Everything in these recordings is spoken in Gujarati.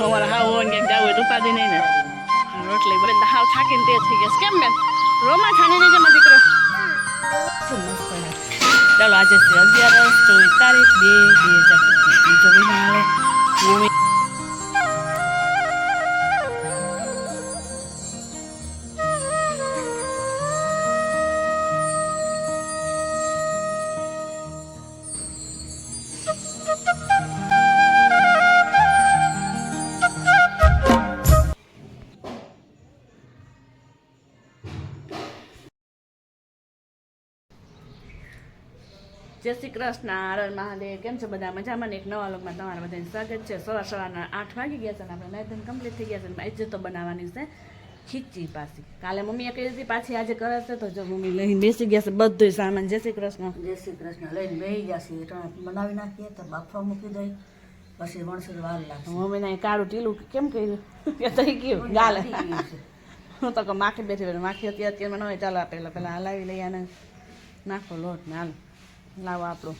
અમારે હાવ હોય ને ક્યાંક તો ઉપાધિ નહીં ને. રોટલી તો હાવ થાકીને તે થઈ ગયા કેમ બેન? રોમાં છાની દેજે મારો દીકરો. ચાલો, આજે છે અગિયારસ ચોવીસ તારીખ, બે બે હજાર ચોવીસ જય શ્રી કૃષ્ણ હરણ મહાદેવ કેમ છો બધા? મજામાં ને એક નવા લોકમાં તમારા બધાને સ્વાગત છે. સવાર સવારના આઠ વાગી ગયા છે ને આપણે નાઇટન કમ્પ્લીટ થઈ ગયા છે. આજે તો બનાવવાની છે ખીચી પાછી. કાલે મમ્મીએ કહી હતી પાછી આજે કરે છે તો જો મમ્મી લઈને બેસી ગયા છે બધું સામાન. જય શ્રી કૃષ્ણ. જય શ્રી કૃષ્ણ. લઈને બેસી જશે એટલે બનાવી નાખીએ તો બાફવા મૂકી દઈ. પછી વણસર વાર લાગે મમ્મીને કાળું ટીલું કેમ કર્યું? કે થઈ ગયું ગાલે. હું તો માખી બેઠી માખી હતી અત્યારે મને ચાલો પહેલાં પહેલાં હલાવી લઈ અને નાખો લોટ ને હાલો. લાવો આપણો.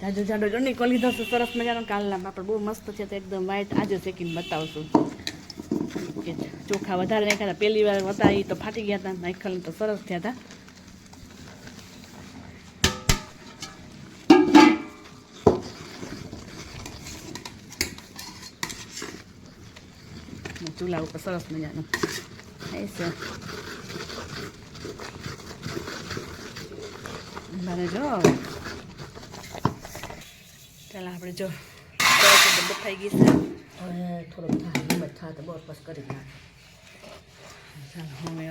જાજો, જાડો જો નીકો દઉં છું સરસ મજાનો કાલના. પાપડ બહુ મસ્ત છે તો એકદમ વ્હાઈટ આજે શેકીને બતાવશું. કે ચોખા વધારે નાખ્યા હતા. પહેલી વાર હતા એ તો ફાટી ગયા હતા. નાખલ તો સરસ થયા હતા. ચૂલા ઉપર સરસ મજાનું. એ છે. મારે જો ચાલો આપણે જો. બફાઈ ગઈ છે હવે થોડોક થાય હિંમત થાય તો બહુ બસ કરી નાખે ચાલો હવે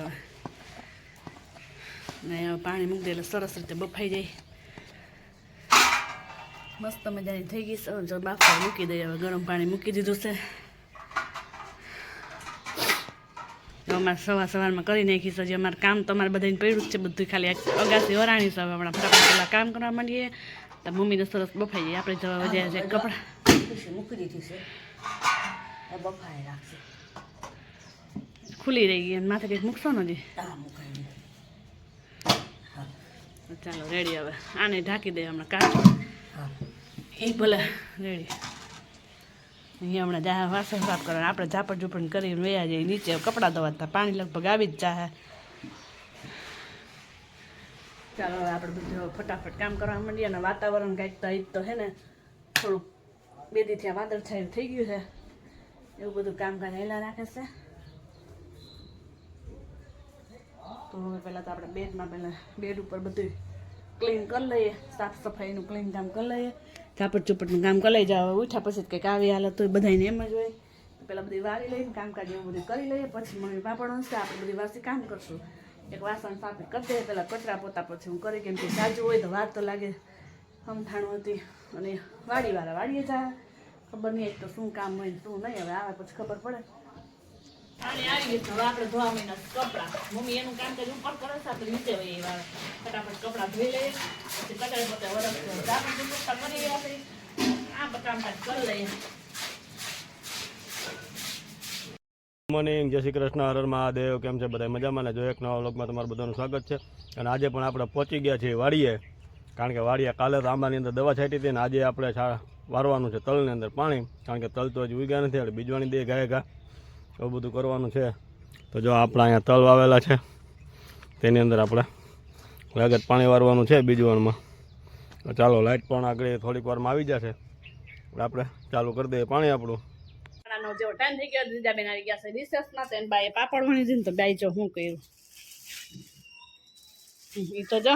ને હવે પાણી મૂકી દે સરસ રીતે બફાઈ જાય. મસ્ત મજાની થઈ ગઈ છે. જો બાફવા મૂકી દઈએ. હવે ગરમ પાણી મૂકી દીધું છે. અમારે સવાર સવારમાં કરી નાખી છે. હજી અમારે કામ તો અમારે બધાને પડ્યું જ છે બધું. ખાલી અગાસી વરાણી છે. હવે હમણાં ફટાફટ કામ કરવા માંડીએ. તો મમ્મીને સરસ બફાઈ જાય. આપણે જવા વધ્યા છે કપડાં. મૂકી દીધી છે. બફાઈ રાખશે. ખુલ્લી રહી ગઈ અને માથે કંઈક મૂકશો નથી ચાલો રેડી હવે. આને ઢાંકી દે હમણાં કાચ. એ ભલે રેડી. અહીંયા હમણાં જા વાસણ સાફ કરવાના. આપણે ઝાપડ ઝૂપડ કરીને વયા જઈએ. નીચે કપડાં ધોવાતા પાણી લગભગ આવી જ જાહે. ચાલો આપણે બધું ફટાફટ કામ કરવા માંડીએ અને વાતાવરણ કાંઈક તો તો હે ને, થોડુંક બે દી ત્યાં વાદળ છાયું થઈ ગયું છે. એવું બધું કામકાજ હેલા રાખે છે. તો હવે પહેલાં તો આપણે બેડમાં પહેલાં બેડ ઉપર બધું ક્લીન કરી લઈએ, સાફ સફાઈનું ક્લીન કામ કરી લઈએ. ઝાપટ ચૂપટનું કામ કરી લઈ જાવ ઉઠ્યા પછી કંઈક આવી હાલત હોય બધાને એમ જ હોય. પહેલાં બધી વારી લઈને કામકાજ એવું બધું કરી લઈએ, પછી મમ્મી પાપડ હશે, આપણે બધી વાસી કામ કરશું. એક વાસણ સાફ કરી દે પહેલાં કચરા પોતા પછી હું કરી કેમ કે સાજુ હોય તો વાર તો લાગે. હમથાણું હતી અને વાડીવાળા વાડીએ જા ખબર નહીં તો શું કામ હોય શું નહીં, હવે આવે પછી ખબર પડે. પાણી આવી ગયું. હવે આપણે ધોવા મહિના કપડાં. મમ્મી એનું કામ કરી ઉપર કરે છે આપણે નીચે એ વાળા ફટાફટ કપડાં ધોઈ લઈએ. પછી કચરા પોતે વરસ આપણે પણ કરી છે આ કામકાજ કરી લઈએ. મોર્નિંગ જય શ્રી કૃષ્ણ હરર મહાદેવ, કેમ છે બધા મજામાં ને? જો એક નવા વ્લોગમાં તમારું બધાનું સ્વાગત છે. અને આજે પણ આપણે પહોંચી ગયા છીએ વાડીએ, કારણ કે વાડીએ કાલે તો આંબાની અંદર દવા છાંટી હતી ને આજે આપણે વારવાનું છે તલની અંદર પાણી, કારણ કે તલ તો હજી ઉગ્યા નથી, એટલે બીજવાણી દે ગાય ગા, એવું બધું કરવાનું છે. તો જો આપણા અહીંયા તલ વાવેલા છે, તેની અંદર આપણે લગત પાણી વારવાનું છે બીજવાણમાં. ચાલો લાઇટ પણ આગળ થોડીક વારમાં આવી જશે. આપણે ચાલુ કરી દઈએ પાણી આપણું. જેવો ટાઈમ થઈ ગયો દીદા બેન આવી ગયા છે રિસેસમાં તો એને પાપડ વણી દીધું તો બાઈ જો શું કર્યું? એ તો જો.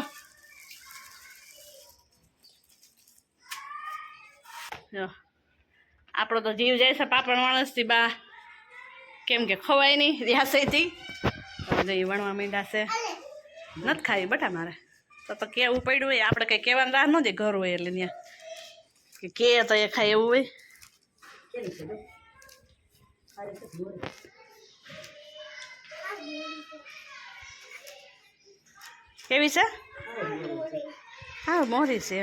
આપણો તો જીવ જાય છે પાપડ માણસથી બા. કેમ કે ખવાય નહીં રિયાસઈથી હવે એ વણવા માંડ્યા છે. નથી ખાવી બટા મારે. તો તો કેવું પડ્યું હોય, આપણે કંઈ કહેવાનું રાહ નથી ઘર હોય એટલે ત્યાં. કે કે તો એ ખાય એવું હોય. કેવી છે? હા મોરી છે.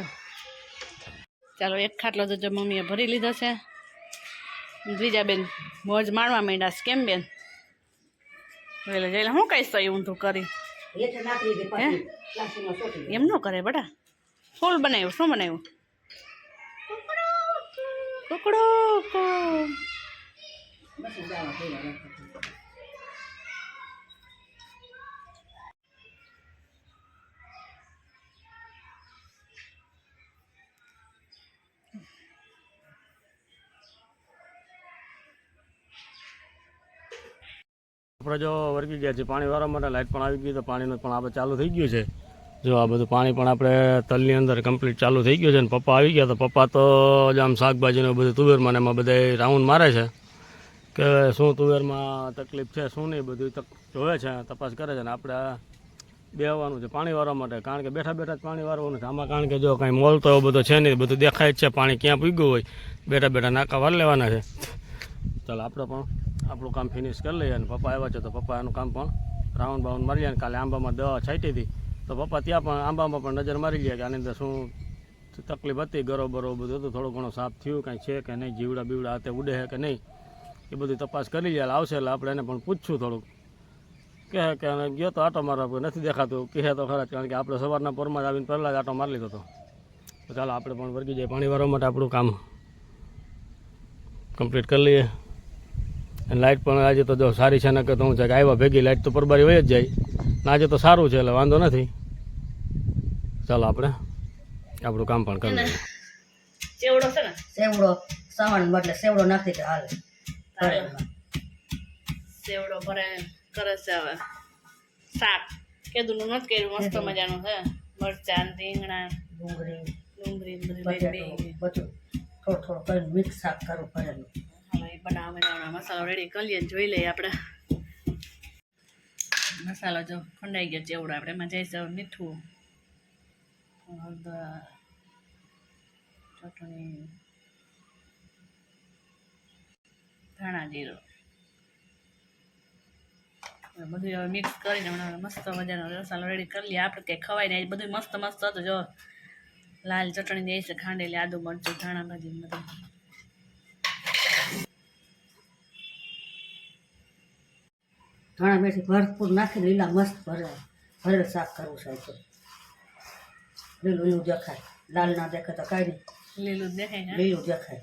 ચાલો એક ખાટલો તો જો મમ્મીએ ભરી લીધો છે. બીજા બેન મોજ માણવા માંડ્યા છે. કેમ બેન? એટલે જઈને શું કહીશ તો એવું તું કરી. એમ ન કરે બેટા. ફૂલ બનાવ્યું શું બનાવ્યું? કુકડો પીલા આપણે જો વર્ગી ગયા છે, પાણી માટે લાઇટ પણ આવી ગઈ, તો પાણીનું પણ આપણે ચાલુ થઈ ગયું છે. જો આ બધું પાણી પણ આપણે તલની અંદર કમ્પ્લીટ ચાલુ થઈ ગયું છે ને, પપ્પા આવી ગયા, તો પપ્પા તો આમ શાકભાજીનું બધું તુવેરમાં એમાં બધા રાઉન્ડ મારે છે. કે શું તુવેરમાં તકલીફ છે, શું નહીં બધું તક જોવે છે, તપાસ કરે છે ને આપણે બેવાનું છે પાણી વાળવા માટે. કારણ કે બેઠા બેઠા જ પાણી વાળવાનું છે. આમાં કારણ કે જો કાંઈ મોલ તો એવો બધો છે નહીં, બધું દેખાય જ છે, પાણી ક્યાં પીગ્યું હોય. બેઠા બેઠા નાકા વાર લેવાના છે. ચાલો આપણે પણ આપણું કામ ફિનિશ કરી લઈએ અને પપ્પા આવ્યા છે તો પપ્પા એનું કામ પણ રાઉન્ડ બાઉન્ડ મારી લે કાલે આંબામાં દવા છાંટી હતી. તો પપ્પા ત્યાં પણ આંબામાં પણ નજર મારી લે કે આની અંદર શું તકલીફ હતી ગરો બરો બધું હતું, થોડું ઘણું સાફ થયું, કાંઈ છે કે નહીં, જીવડા બીવડા હાથે ઉડે છે કે નહીં. એ બધી તપાસ કરી લે આવશે એટલે આપણે એને પણ પૂછશું થોડુંક. કહે કે ગયો તો આટો મારવા નથી દેખાતું. કહે તો ખરા જ કારણ કે આપણે સવારના પરમાં જ આવીને પહેલાં જ આટો મારી લીધો હતો. તો ચાલો આપણે પણ વર્ગી જઈએ પાણી વાળવા માટે આપણું કામ. કમ્પ્લીટ કરી લઈએ. અને લાઇટ પણ આજે તો જો સારી છે ને કે તો હું છે કે આવ્યા ભેગી લાઇટ તો પરબારી વહી જ જાય. ને આજે તો સારું છે એટલે વાંધો નથી. ચાલો આપણે આપણું કામ પણ કરી લઈએ. સેવડો છે ને? સેવડો સાવણ એટલે સેવડો નાખી હાલે. સેવડો ભરે કરે છે હવે. શાક. કેદુનું નથી કર્યું મસ્ત મજાનું છે. મરચાં રીંગણા ડુંગળી. ડુંગળી ને બધું. થોડું થોડું કરીને મિક્સ શાક કરવું ભરેલું. હવે બનાવવા બનાવવાનો મસાલો રેડી કરી લઈએ ને જોઈ લઈએ આપણે. મસાલો જો ખંડાઈ ગયો ચેવડો. આપણે એમાં જઈશે મીઠું. હળદર ચટણી. ધાણા જીરો. બધું હવે મિક્સ કરીને હમણાં મસ્ત મજાનો રસાલો રેડી કરી લઈએ. આપણે કંઈ ખવાય નહીં. બધું મસ્ત મસ્ત હતું જો. લાલ ચટણી દે છે ખાંડેલી આદુ મરચું ધાણા ભાજી ને બધું. ધાણા મેથી ભરપૂર નાખી લીલા મસ્ત ભરે. ભરેલ શાક કરવું છે તો લીલું લીલું દેખાય. લાલ ના દેખાય તો કાંઈ લીલું દેખાય ને? લીલું દેખાય.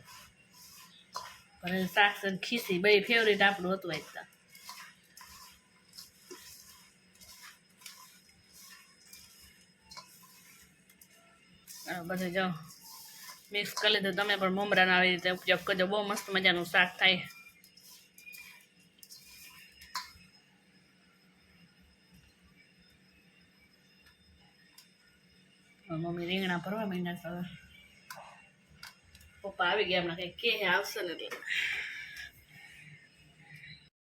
પણ શાક અને ખીસી, બે ફેવરેટ આપણું હતું એકતા બધું જો મિક્સ કરી લીધું. તમે પણ મમરાના આવી રીતે ઉપયોગ કરજો. બહુ મસ્ત મજાનું શાક થાય. મમ્મી રીંગણા ભરવા માંડ્યા હવે. પપ્પા આવી ગયા હમણાં કંઈક કે આવશે ને એટલે.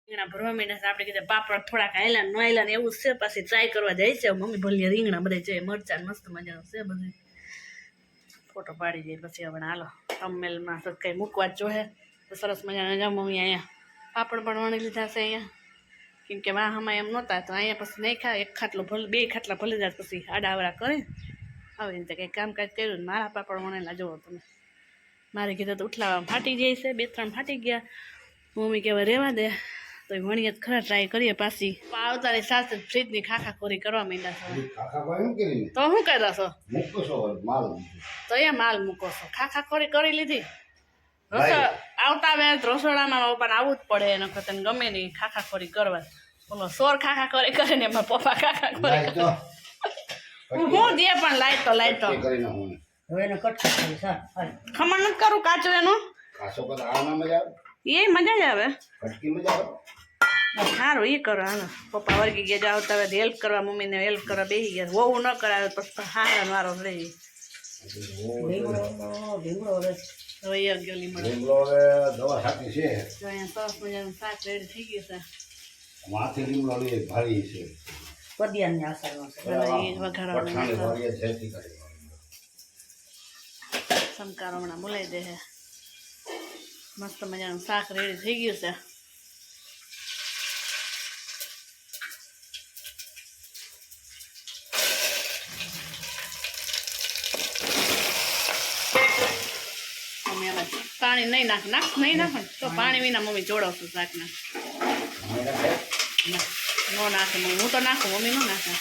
રીંગણા આપણે કીધું પાપડ થોડાક આયલા ન આયલા એવું છે. પાછી ટ્રાય કરવા જાય છે. મમ્મી ભલે રીંગણા બધા છે. મરચાં મસ્ત મજાનું છે બધું. ફોટો પાડી દઈએ પછી હવે હાલો. થંબમેલમાં તો કંઈ મૂકવા જ જોહે તો સરસ મજાના મમ્મી અહીંયા પાપડ પણ વણી લીધા છે અહીંયા. કેમ કે વાહમાં એમ નહોતા. તો અહીંયા પછી નહીં ખા એક ખાટલો ભલે, બે ખાટલા ભલે જાય પછી આડાવડા કરે. આવી રીતે કામ કામકાજ કર્યું મારા પાપડ વણેલા જુઓ તમે. મારે કીધું તો ઉઠલાવા ફાટી જાય છે બે ત્રણ ફાટી ગયા. મમ્મી કહેવાય રહેવા દે. તો એ વણીએ તો ખરા ટ્રાય કરીએ પાછી. આવતાની સાસ ફ્રીજની ખાખા ખોરી કરવા માંડ્યા છે. તો શું કરો છો? માલ તો એ માલ મૂકો છો. ખાખા ખોરી કરી લીધી. આવતા વેત રસોડામાં પણ આવવું જ પડે એનો તને ગમે નહીં ખાખા ખોરી કરવા. બોલો સોર ખાખા ખોરી કરે ને એમાં પપ્પા ખાખા ખોરી કરે. હું દે પણ લાઈટ તો લાઈટ તો. હવે એને કટ કરી સર ખમણ નથી કરું કાચો એનો. કાચો કદ આમાં મજા આવે. એ મજા જ આવે. કટકી મજા આવે. સારું એ કરો હાલો. પપ્પા વર્ગી ગયા જાવ તમે હેલ્પ કરવા મમ્મીને હેલ્પ કરવા બેસી ગયા. વહુ ન કરાવે પછી હારા વારો રહી માથે લીમડો લઈએ ભારી છે. પદિયાની એ વઘારવાનું શંકારો હમણાં બોલાવી દે છે મસ્ત મજાનું શાક રેડી થઈ ગયું છે. પાણી નહીં નાખ નાખ, નહીં નાખ તો પાણી વિના મમ્મી જોડાવશું શાક ના, નો નાખે, હું તો નાખું, મમ્મી નો નાખે.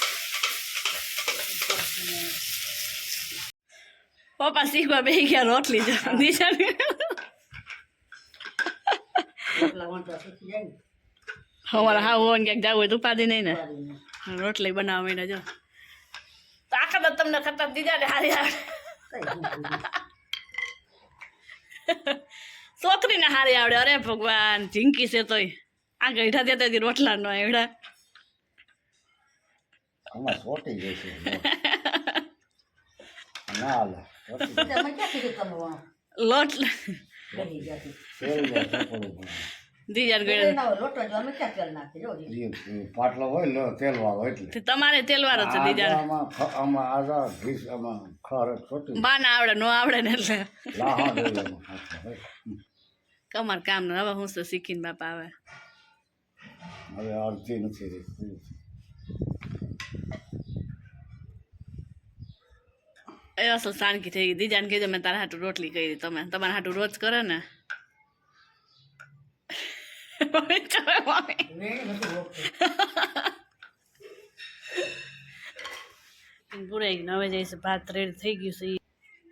પપ્પા શીખવા બે ગયા રોટલી ને અમારે હા હોવાનું ક્યાંક જવું હોય તો ઉપાધિ નહીં ને. રોટલી બનાવવા માંડ્યા જો આખા તો તમને ખતર દીધા ને હારી આવડે. છોકરીને હારી આવડે અરે ભગવાન ઝીંકી છે તોય આ ગઈઢા દેતા રોટલા નો એવડા ના લોટ તેલ તેલ પાટલો હોય તેલ વાળો એટલે. તમારે છે આમાં ખર સોટી બા ના આવડે નો આવડે ને એટલે. કમર કામ હવે હું તો શીખીને બાપા આવે. હવે અડધી નથી એ અસલ શાંતિ થઈ ગઈ. દીજાને કીધું મેં તારા હાટું રોટલી કરી તમે. તમારા હાટું રોજ કરે ને. પૂરાઈ ગયું હવે જઈશ ભાત રેડ થઈ ગયું છે.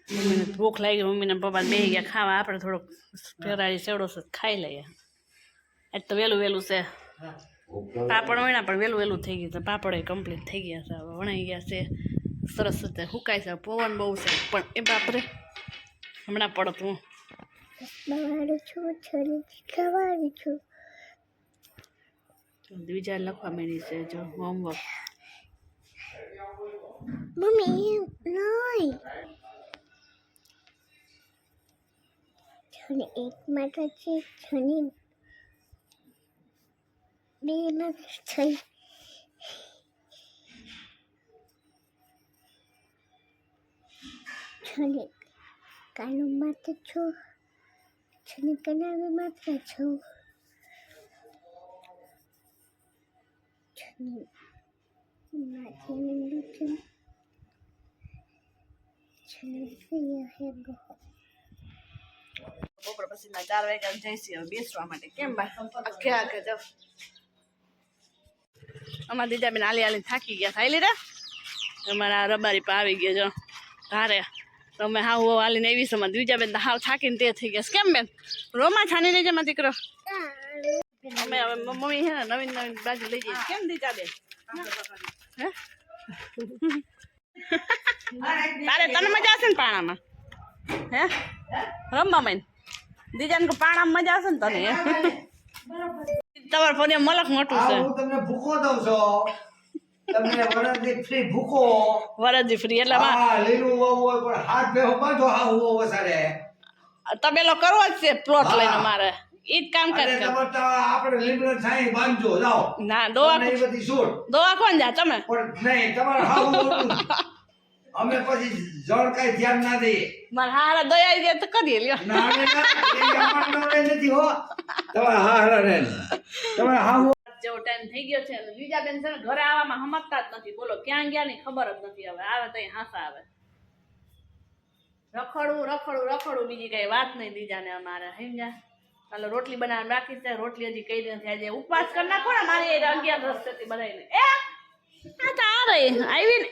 મમ્મીને ભૂખ લાગી, મમ્મીને પપ્પા બે ગયા ખાવા. આપણે થોડોક ફેરાળી સેવડો છે, ખાઈ લઈએ. આજ તો વહેલું વહેલું છે. પાપડ વણ્યા, પણ વહેલું વહેલું થઈ ગયું છે. પાપડ કમ્પ્લીટ થઈ ગયા છે. હવે વણાઈ ગયા છે. સરસ રીતે હુકાય છે પવન બહુ છે પણ એ બાપરે હમણાં પડતું. બીજા લખવા માંડી છે જો હોમવર્ક મમ્મી નહીં. છને એક માટે છે છને બે નથી થઈ છને કાલું માત્ર છો, છને કનાવે માત્ર છો. છને માથે છને હે ગો બપોર પછીના ચાર વાગ્યા જઈશી હવે બેસવા માટે. કેમ બા? આખે આખે જાવ અમારા દીદા બેન આલી આલી થાકી ગયા. થાય લીધા અમારા રબારી પા આવી ગયા જો. ધારે. તમે હાવ હાવ આલીને એવી સમજ બીજા બેન તો હાવ થાકીને તે થઈ ગયા કેમ બેન? રોમા છાની લેજે માં દીકરો. અમે હવે મમ્મી હે ને નવીન નવીન બાજુ લઈ જઈએ. કેમ દીધા બેન? હે? તારે તને મજા આવશે ને પાણામાં? હે? રમવા મેન દીજાને કે પાણામાં મજા આવશે ને તને? તમારા ફોન મલક મોટું છે. હું તમને ભૂખો દઉં છું. તમને વરદી ફ્રી ભૂખો. વરદી ફ્રી એટલે હા લીલું વાવું હોય પણ હાથ ભેહો બાંધો હા હું તમે લો કરો જ છે પ્લોટ લઈને મારે ઈ જ કામ કરે આપણે લીમડા છાંય બાંધજો જાઓ. ના દોવા નહીં બધી છૂટ. દોવા કોણ જા તમે. પણ નહીં તમારે હા અમે પછી જળ કઈ ધ્યાન ના દઈએ. મારા હારા દયા દે તો કરીએ લ્યો. ના ના, નથી હો. તમારા હારા રહે. તમારા હા જેવો ટાઈમ થઈ ગયો છે બીજા બેન છે ઘરે આવવામાં સમજતા જ નથી. બોલો, ક્યાં ગયા ની ખબર જ નથી હવે. આવે તો હાંસા આવે. રખડવું રખડવું રખડવું બીજી કઈ વાત નહીં બીજાને અમારે. સમજ્યા? હાલો રોટલી બનાવવાની રાખી છે. રોટલી હજી કઈ નથી આજે ઉપવાસ કરી નાખો ને મારી અગિયાર રસ થતી બધાને એ! આ તો આ આવી ને.